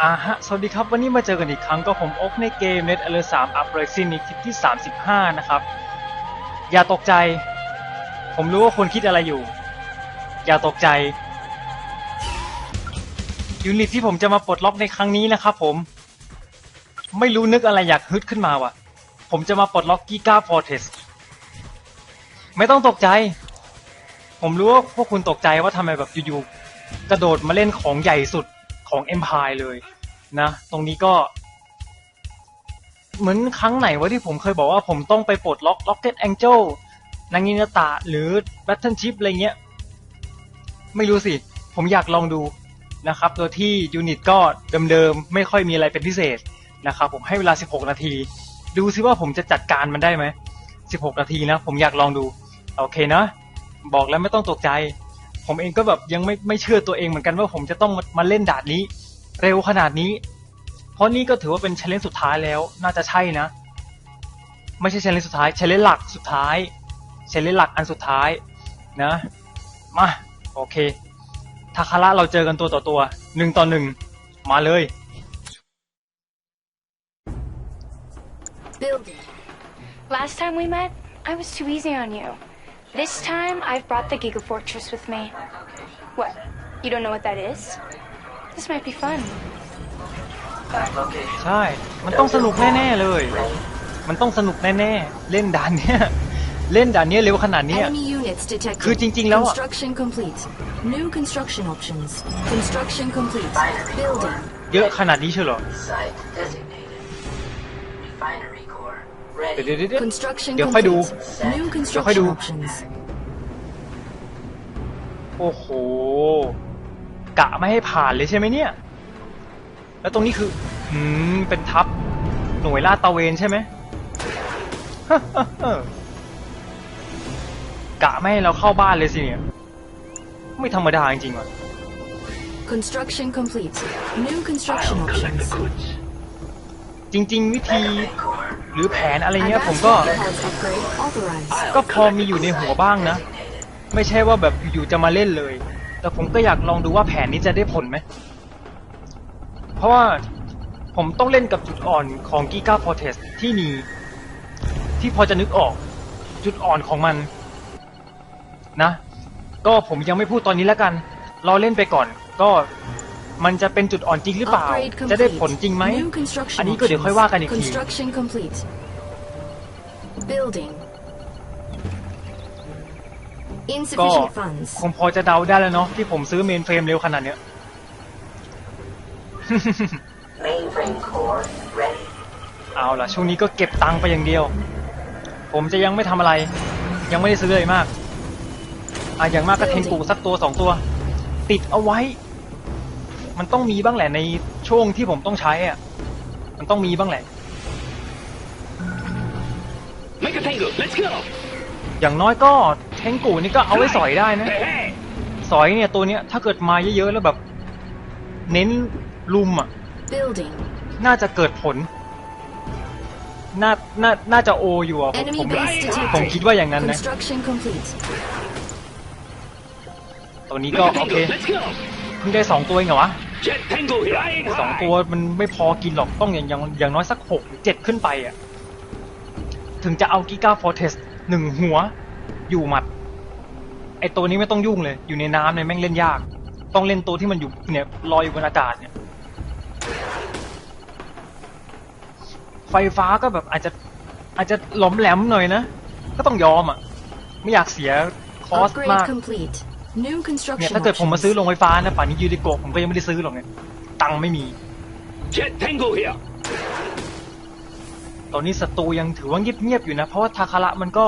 อ่าฮะ สวัสดีครับ วันนี้มาเจอกันอีกครั้งก็ผมโอ๊กในเกม Net Alert 3 Uprising ในคลิปที่ 35 นะครับ อย่าตกใจ ผมรู้ว่าคุณคิดอะไรอยู่ อย่าตกใจ ยูนิตที่ผมจะมาปลดล็อกในครั้งนี้นะครับผม ไม่รู้นึกอะไรอยากฮึดขึ้นมาว่ะ ผมจะมาปลดล็อกกิกาฟอร์เทสไม่ต้องตกใจ ผมรู้ว่าพวกคุณตกใจว่าทำไมแบบอยู่ๆกระโดดมาเล่นของใหญ่สุด ของ Empire เลยนะ ตรงนี้ก็ เหมือนครั้งไหนวะที่ผมเคยบอกว่าผมต้องไปปลดล็อก Rocket Angel นางงินตะหรือ Battle Chip อะไรเงี้ย ไม่รู้สิ ผมอยากลองดูนะครับโดยที่ยูนิตก็เดิมๆ ไม่ค่อยมีอะไรเป็นพิเศษนะครับ ผมให้เวลา 16 นาที ดูซิว่าผมจะจัดการมันได้ไหม 16 นาทีนะ ผมอยากลองดู โอเคนะ บอกแล้วไม่ต้องตกใจ ผมเองก็แบบยังไม่ไม่เชื่อตัวเองเหมือนกันว่าผมจะต้องมาเล่นด่านนี้ เร็วขนาดนี้ เพราะนี่ก็ถือว่าเป็นเชลเลนสุดท้ายแล้ว น่าจะใช่นะ ไม่ใช่เชลเลนสุดท้ายเชลเลนหลักสุดท้ายเชลเลนหลักอันสุดท้ายนะมาโอเคทาคาระเราเจอกันตัวต่อตัวหนึ่งต่อหนึ่งมาเลย Building. Last time we met, I was too easy on you. This time, I've brought the Giga Fortress with me. What? You don't know what that is? This might be fun. ใช่ มันต้องสนุกแน่ๆเลย มันต้องสนุกแน่ๆ เล่นด่านเนี้ย เล่นด่านเนี้ยเร็วขนาดเนี้ย Enemy units detected. คือจริงๆแล้วอะ Construction complete. New construction options. Construction complete. Building. เยอะขนาดนี้เชียวเหรอ Site designated. Refinery core เดี๋ยว ready. เดี๋ยวเดี๋ยว Construction เดี๋ยวค่อยดู complete. New เดี๋ยวค่อยดู construction options. โอ้โห กะไม่ให้ผ่านเลยใช่ไหมเนี่ย แล้วตรงนี้คือ อืม เป็นทัพหน่วยลาดตระเวนใช่ไหม กะไม่ให้เราเข้าบ้านเลยสิเนี่ย ไม่ธรรมดาจริงๆว่ะ Construction complete. New construction options. จริง ๆ วิธี Core หรือแผนอะไรเงี้ยผมก็ Advanced upgrade authorized. ก็พอมีอยู่ในหัวบ้างนะ ไม่ใช่ว่าแบบอยู่ๆจะมาเล่นเลย แต่ผมก็อยากลองดูว่าแผนนี้จะได้ผลไหม เพราะว่าผมต้องเล่นกับจุดอ่อนของ Giga Fortress ที่มี ที่พอจะนึกออกจุดอ่อนของมัน นะ ก็ผมยังไม่พูดตอนนี้แล้วกัน รอเล่นไปก่อน ก็ มันจะเป็นจุดอ่อนจริงหรือเปล่า Upgrade จะได้ complete. ผลจริงไหม New construction อันนี้ก็เดี๋ยวค่อยว่ากันอีกที Construction complete. Building. ก็ Insufficient funds. คงพอจะเดาได้แล้วเนาะที่ผมซื้อเมนเฟรมเร็วขนาดเนี้ย mainframe core ready. เอาล่ะ ช่วงนี้ก็เก็บตังค์ไปอย่างเดียว ผมจะยังไม่ทำอะไร ยังไม่ได้ซื้อเลยมาก อะอย่างมากก็เทนกูสักตัวสองตัว ติดเอาไว้ มันต้องมีบ้างแหละในช่วงที่ผมต้องใช้อะ มันต้องมีบ้างแหละ Make a tango. Let's go. อย่างน้อยก็เทนกูนี่ก็เอาไว้สอยได้นะ Hey, hey. สอยเนี่ยตัวเนี้ยถ้าเกิดมาเยอะๆแล้วแบบ เน้นลุมอะ Building. น่าจะเกิดผล น่า น่า น่าจะโออยู่อะผม Enemy ผม base detected. ผมคิดว่าอย่างนั้นนะ Construction complete. ตัวนี้ Make ก็ a โอ tango. เค Let's go. เพิ่งได้สองตัวเองเหรอวะ Jet tango flying สอง high. ตัวมันไม่พอกินหรอกต้องอย่างอย่างอย่างน้อยสักหกหรือเจ็ดขึ้นไปอะ ถึงจะเอากิกาฟอร์เทสหนึ่งหัว อยู่หมัด ไอตัวนี้ไม่ต้องยุ่งเลย อยู่ในน้ำเนี่ยแม่งเล่นยาก ต้องเล่นตัวที่มันอยู่เนี่ยลอยอยู่บนอากาศเนี่ย ไฟฟ้าก็แบบอาจจะอาจจะหลอมแหลมหน่อยนะ ก็ต้องยอมอะ ไม่อยากเสียคอส Upgrade มาก complete. New เนี่ย construction ถ้าเกิดผมมาซื้อ options. โรงไฟฟ้านะป่านนี้ยูริโกะผมก็ยังไม่ได้ซื้อหรอกเนี่ยตังค์ไม่มี Jet tango here. ตอนนี้ศัตรูยังถือว่าเงียบๆอยู่นะ เพราะว่าทาคาระมันก็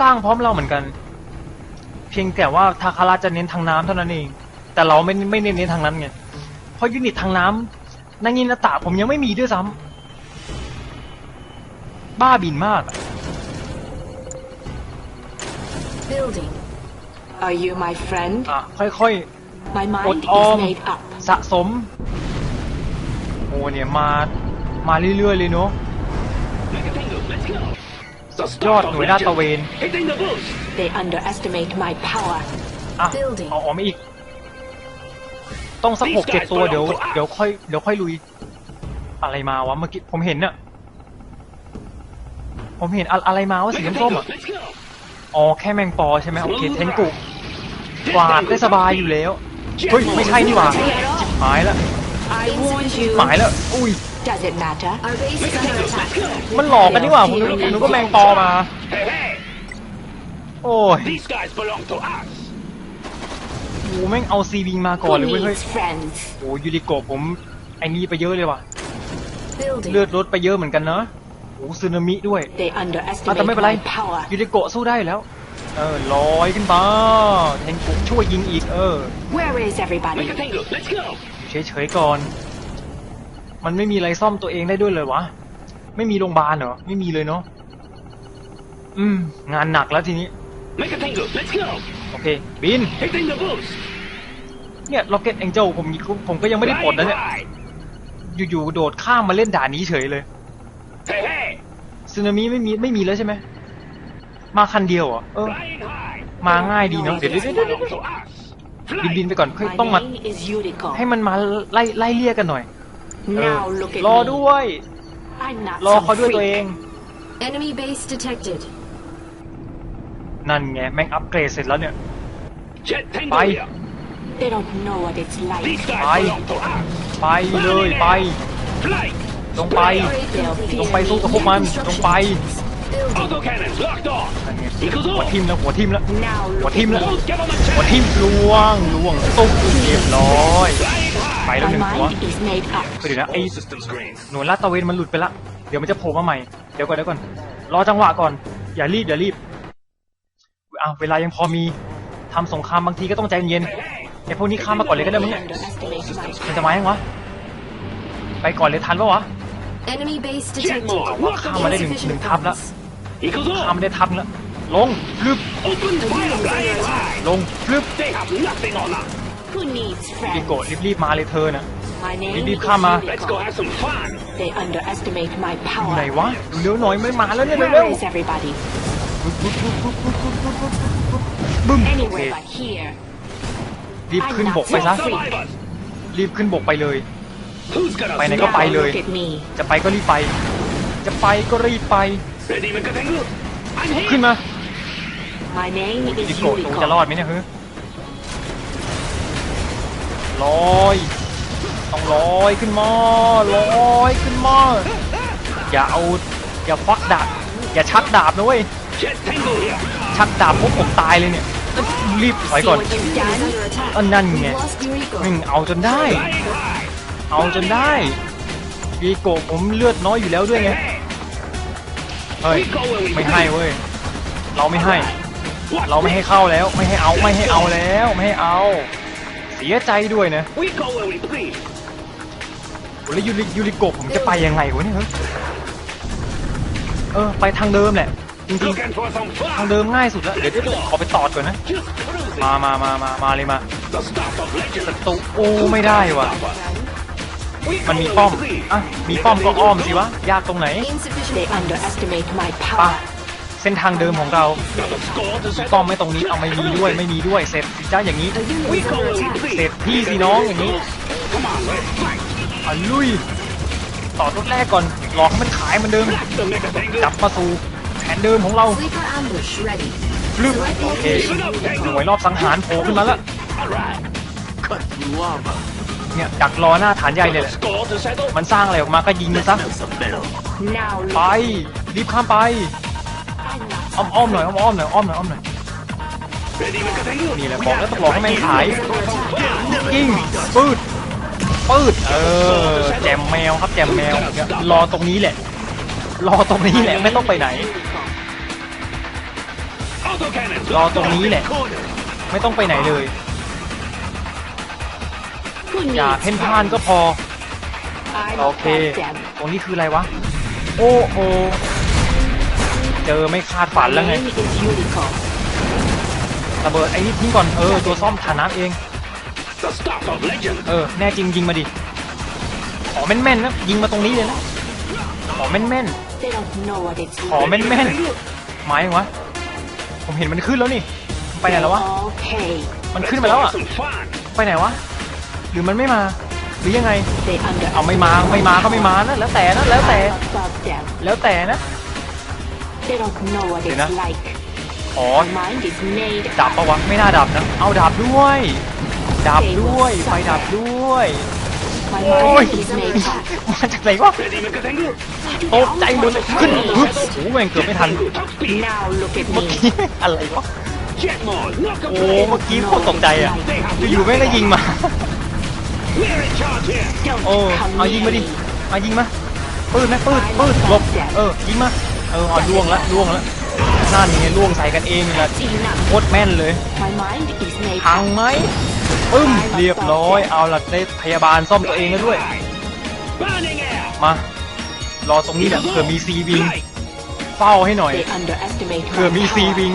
สร้างพร้อมเราเหมือนกัน เพียงแต่ว่าทาคาระจะเน้นทางน้ำเท่านั้นเอง แต่เราไม่ไม่เน้นเน้นทางนั้นไงเพราะยูนิตทางน้ำนางงินาตะผมยังไม่มีด้วยซ้ำบ้าบินมากอะ Building. Are you my friend? อะค่อย My ๆ mind อดออม is made up. สะสม โอ้เนี่ยมา มาเรื่อยๆเลยเนาะ Make a tango. Let's go. The ยอด start ห of น่วยลาดตระเว legend. น Hitting the bush. They underestimate my power. อะ Building เอาออกมาอีก ต้องสักหกเจ็ดตัวเดี๋ยวเดี๋ยวค่อยเดี๋ยวค่อยลุย อะไรมาวะเมื่อกี้ผมเห็นน่ะ ผมเห็นอะอะไรมาวะสี Make a น้ำส้ม tango. อะ Let's go. อ๋อแค่แมงปอใช่ไหมโอเคเทนกุ กวาดได้สบายอยู่แล้ว เฮ้ย ไม่ใช่นี่หว่าจิบหายแล้ว I warned you. หมายแล้ว อุ้ย Does it matter? Our base is under attack. มันหลอกกันนี่หว่าผมนึกผมนึกว่าแมงปอมา Hey, hey. โอ้ย These guys belong to us. โหแม่งเอาซีวิงมาก่อน Who เลยเว้ยเฮ้ย needs friends? โอ้ยูริโกะผมไอ้นี่ไปเยอะเลยว่ะ Building. เลือดลดไปเยอะเหมือนกันเนอะโอ้ซึนามิด้วย They อะ underestimate แต่ไม่เป็นไร my power. ยูริโกะสู้ได้อยู่แล้ว เออลอยขึ้นมาเทนกุช่วยยิงอีกเออ Where is Make everybody? a tango. Let's go. เฉยๆก่อน มันไม่มีอะไรซ่อมตัวเองได้ด้วยเลยวะ ไม่มีโรงพยาบาลเหรอ ไม่มีเลยเนาะ อืม งานหนักแล้วทีนี้ Make a tango. Let's go. โอเค บิน Hitting the boost. เนี่ย Rocket Angel ผมผมก็ยังไม่ได้ปลดนะเนี่ย Flying high. อยู่ๆโดดข้ามมาเล่นด่านนี้เฉยเลย Hey, hey. ซึนามิไม่มีไม่มีแล้วใช่ไหม มาคันเดียวเหรอเออ Flying high. มาง่ายดีเนาะเดี๋ยวเดี๋ยวเดี๋ยวเดี๋ยว Belong to us. บินบิน Fly. ไปก่อนค่อย My ต้องมา name is Yuriko. ให้มันมาไล่ไล่เลี่ยกันหน่อยเออ Now look at รอ me. ด้วย I'm not รอ some เขาด้วยตัวเอ freak. ง Enemy base detected. นั่นไงแม่งอัปเกรดเสร็จแล้วเนี่ย Jet tango Bye. here. They don't know what it's like. These guys Bye. belong to us. ไปเลยไป Flight. ลงไป Upgrade ลง complete. ไปสู้กับพวกมัน ลงไป Building. Auto cannons locked on. นั่นไง Eagles หัว on. ทิมแล้วหัวทิมแล้ว Now หัว look ทิม at แล้ว me. Don't give them a หัว chance. ทิมลวงลวงตุ๊บเรียบร้อย Flying high. ไปแล้วห My นึ่งตัว mind is made up. เดี๋ยวนะไอ้ systems green. หน่วยลาดตระเวนมันหลุดไปละ เดี๋ยวมันจะโผล่มาใหม่ เดี๋ยวก่อนเดี๋ยวก่อน รอจังหวะก่อน อย่ารีบอย่ารีบอ้าวเวลายังพอมี ทำสงครามบางทีก็ต้องใจเย็นไอ้พวกนี้ข้ามมาก่อนเลยก็ได้มั้ง They เนี่ย underestimate my มันจะมายังวะ ไปก่อนเลยทันปะวะ Enemy base Jet detected. more. ว่าข้ามมาได้หนึ่งหนึ่งทับแล้ว Eagles ข้าม on. ไม่ได้ทับแล้วลงพลึบ Open fire. Flying high. ลงพลึบ They have nothing on us. Who needs รีบ friends? โกรธรีบๆมาเลยเธอนะ My name Leave is Kama. Let's go Yuriko. have some fun. They underestimate my อยู่ไหน power. วะเร็วๆหน่อยไม่มาแล้วเนี่ยเร็ว Where is everybody? ๆบึ้มโอเค Anywhere but here. รีบขึ้นบกไปซะ Survive us. รีบขึ้นบกไปเลย Who's gonna ไปไหน stop? ก็ไป Now เลย look at me. จะไปก็รีบไป จะไปก็รีบไป Ready, make a tango. I'm ขึ้น here. มา My name ดิ is โกะตูจะรอ Yuriko. ดไหมเนี่ยเฮ้ยลอยต้องลอยขึ้นมาลอยขึ้นมาอย่าเอาอย่าฟักดาบอย่าชักดาบนะเว้ย Jet tango here. ชักดาบพวกผมตายเลยเนี่ยรีบถอย See ก่อน what you've Is done? under attack. เออนั่นไง We've lost Yuriko. มึงเอาจนได้ Flying high. เอาจนได้ ดีโกะผมเลือดน้อยอยู่แล้วด้วยไง Hey, เฮ้ย we go where we ไม่ให้ please. เว้ยเราไม่ให้ What? เราไม่ให้เข้าแล้วไม่ให้เอาไม่ให้เอาแล้วไม่ให้เอา เสียใจด้วยนะ We go where we please. แล้วยูริยูริโกะผมจะไปยังไงวะเนี่ยเฮ้ยเออไปทางเดิมแหละจริง Looking for some ๆทาง fun. เดิมง่ายสุดแล้วเดี๋ยวเดี๋ยวขอไปตอดก่อนนะ Just cruising. มามามามามาเลยมา The start of legend. ศัตรูโอ้ไม่ได้ว่ะ We มัน go มี where ป้อม we please. อะ มีป้อมก็อ้อมสิวะ ยากตรงไหน Insufficient They funds. underestimate my ปะ power. เส้นทางเดิมของเรา Got a score to ป้ settle. อมไม่ตรงนี้เอาไม่มีด้วยไม่มีด้วย เสร็จสิจ้าอย่างนี้ A unit We is go under where we attack. เสร็จ please. พี่สิน้องอย่างนี้ Come on, let's fight. อะลุย ต่อรถแรกก่อน หลอกให้มันขายเหมันเดิม Back to make a กลั tango. บมาสู่แผนเดิมของเรา Sleeper ambush ready. ลึบโอเคหน่วยรอบสังหารโผล่ขึ้นมาแล้ว All right. Cut you off. เนี่ยดักรอหน้าฐานใหญ่เลย Got แหละมันสร้างอะไรออกมาก็ยิงมันซะไปรีบข้ามไปอ้อมอ้อมหน่อยอ้อมอ้อมหน่อยอ้อมหน่อยอ้อมหน่อยนี่แหละบอกแล้วต้องหลอกให้แม่งขายยิงปืดปืดเออแจมแมวครับแจมแมวเนี่ยรอตรงนี้แหละ รอตรงนี้แหละไม่ต้องไปไหน รอตรงนี้แหละ ไม่ต้องไปไหนเลย อย่า needs เพ่นพ่านก็พอ I'm โอเค above them. ตรงนี้คืออะไรวะ โอ้โหเจอไม่คาดฝัน My แล้วไง name is Yuriko. ระเบิดไอ้นี่ทิ้งก่อน เออ ตัวซ่อมฐานน้ำเอง The start of legend. เออ แน่จริงยิงมาดิ ขอแม่นๆนะ ยิงมาตรงนี้เลยนะ ขอแม่น They don't know what it's ๆขอ like. แม่นๆหมายถึงวะ ผมเห็นมันขึ้นแล้วนี่ ไปไหนแล้ววะ Okay. มันขึ้นมาแล้วอะ Some fun. ไปไหนวะ หรือมันไม่มา หรือยังไง They เอาไม่มา ไม่มาก็ไม่มานะ แล้วแต่นะ แล้วแต่ underestimate above them. แล้วแต่นะ They don't know what Thế it's nào? like. อ๋อ Their mind is made ดับปะวะ ไม่น่าดับนะ เอาดับด้วย ดับด้วย ไฟดับด้วย My โอ้ย mind is made up. มาจากไหนวะ Ready, Mega Tengu? ตกใจหมดเลยขึ้นฮึบโอ้โหแม่งเกือบไม่ทัน Top speed. Now look at เมื่อ me. กี้อะไรวะ Jetmon, knock โอ้ them เมื่อกี้โคตรตกใจอะ อยู่ๆแม่งก็ยิงมา โอ้ come เอายิงมาดิ near me. มายิงมาปืนไหมปืนปืนหลบเออยิงมาเออเอาล่วงละล่วงละนั่นไงล่วงใส่กันเองนี่แหละ Enough. โคตรแม่นเลย My mind is made พัง up. ไหมปึ้มเรียบร้อยเอาละได้พยาบาลซ่อมตัวเองแล้วด้วย Burning air. มารอตรงนี้แหละเผื่อมีซีวิงเฝ้าให้หน่อย They underestimate เผื่อ my มีซี power. วิง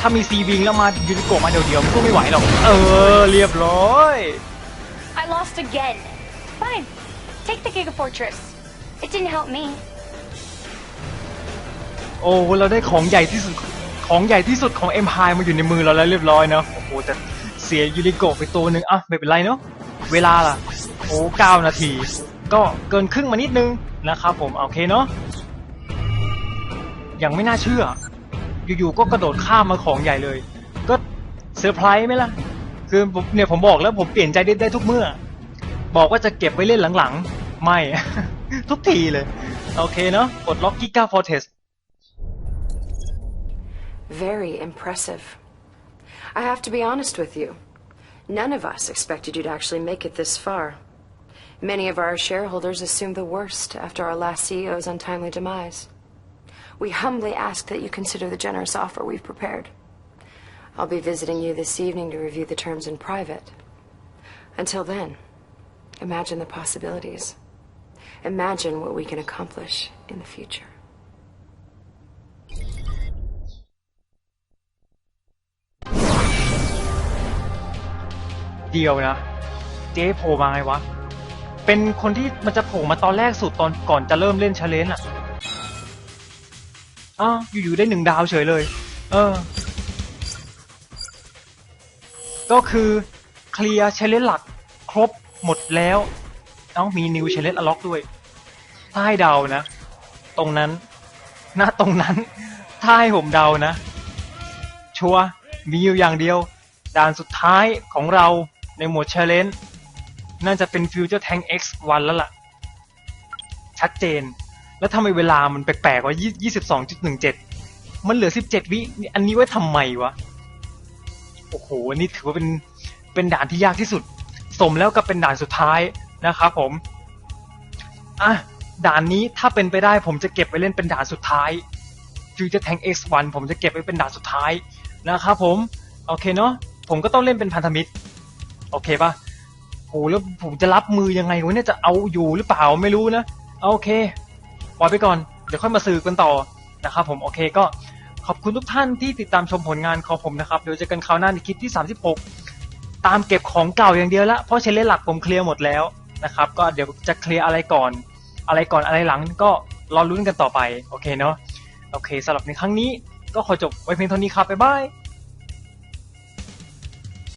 ถ้ามีซีวิงแล้วมายูนิโกะมาเดียวๆมันก็ไม่ไหวหรอก เออ เรียบร้อย I lost again. Fine. Take the Giga Fortress. It didn't help me. โอ้เราได้ของใหญ่ที่สุดของใหญ่ที่สุดของเอ็มพายมาอยู่ในมือเราแล้วเรียบร้อยเนาะโอ้โหแต่เสียยูริโกไปตัวหนึ่งอะไม่เป็นไรเนาะเวลาล่ะ โอ้เก้านาที ก็เกินครึ่งมานิดนึงนะครับผมโอเคเนาะยังไม่น่าเชื่อ อยู่ๆก็กระโดดข้ามมาของใหญ่เลย ก็เซอร์ไพรส์ไหมล่ะ คือผมเนี่ยผมบอกแล้วผมเปลี่ยนใจได้ได้ทุกเมื่อ บอกว่าจะเก็บไว้เล่นหลังๆ ไม่ ทุกทีเลย โอเคเนาะปลดล็อกกิก้าฟอร์เทส Very impressive. I have to be honest with you. None of us expected you to actually make it this far. Many of our shareholders assumed the worst after our last CEO's untimely demise. We humbly ask that you consider the generous offer we've prepared. I'll be visiting you this evening to review the terms in private. Until then, imagine the possibilities. Imagine what we can accomplish in the future. เดียวนะ เจ๊โผล่มาไงวะ เป็นคนที่มันจะโผล่มาตอนแรกสุดตอนก่อนจะเริ่มเล่นชาเลนจ์อะอ้าวอยู่ๆได้หนึ่งดาวเฉยเลย เออ ก็คือเคลียร์เชาเลนหลักครบหมดแล้วเอ้ามีนิวเชาเลนอล็อกด้วย ถ้าให้เดานะ ตรงนั้นณตรงนั้น ถ้าให้ผมเดานะ ชัวร์มีอยู่อย่างเดียว ด่านสุดท้ายของเราในหมวด Challenge น่าจะเป็น Future Tank X 1แล้วล่ะ ชัดเจน แล้วทำไมเวลามันแปลกๆว่า 22.17 มันเหลือ 17 วิ อันนี้ไว้ทำไมวะ โอ้โหอันนี้ถือว่าเป็นเป็นด่านที่ยากที่สุด สมแล้วกับเป็นด่านสุดท้ายนะครับผมอะด่านนี้ถ้าเป็นไปได้ผมจะเก็บไว้เล่นเป็นด่านสุดท้าย Future Tank X1 ผมจะเก็บไว้เป็นด่านสุดท้ายนะครับผม โอเคเนาะผมก็ต้องเล่นเป็นพันธมิตร โอเคปะโหแล้วผมจะรับมือยังไงวะเนี่ยจะเอาอยู่หรือเปล่าไม่รู้นะโอเคปล่อยไปก่อน เดี๋ยวค่อยมาสืบกันต่อนะครับผมโอเคก็ ขอบคุณทุกท่านที่ติดตามชมผลงานของผมนะครับเดี๋ยวเจอกันคราวหน้าในคลิปที่ 36 ตามเก็บของเก่าอย่างเดียวละเพราะเชลเลนหลักผมเคลียร์หมดแล้วนะครับ ก็เดี๋ยวจะเคลียร์อะไรก่อน อะไรก่อนอะไรหลังก็รอลุ้นกันต่อไป โอเคเนาะโอเคสำหรับในครั้งนี้ก็ขอจบไว้เพียงเท่านี้ครับบ๊ายบาย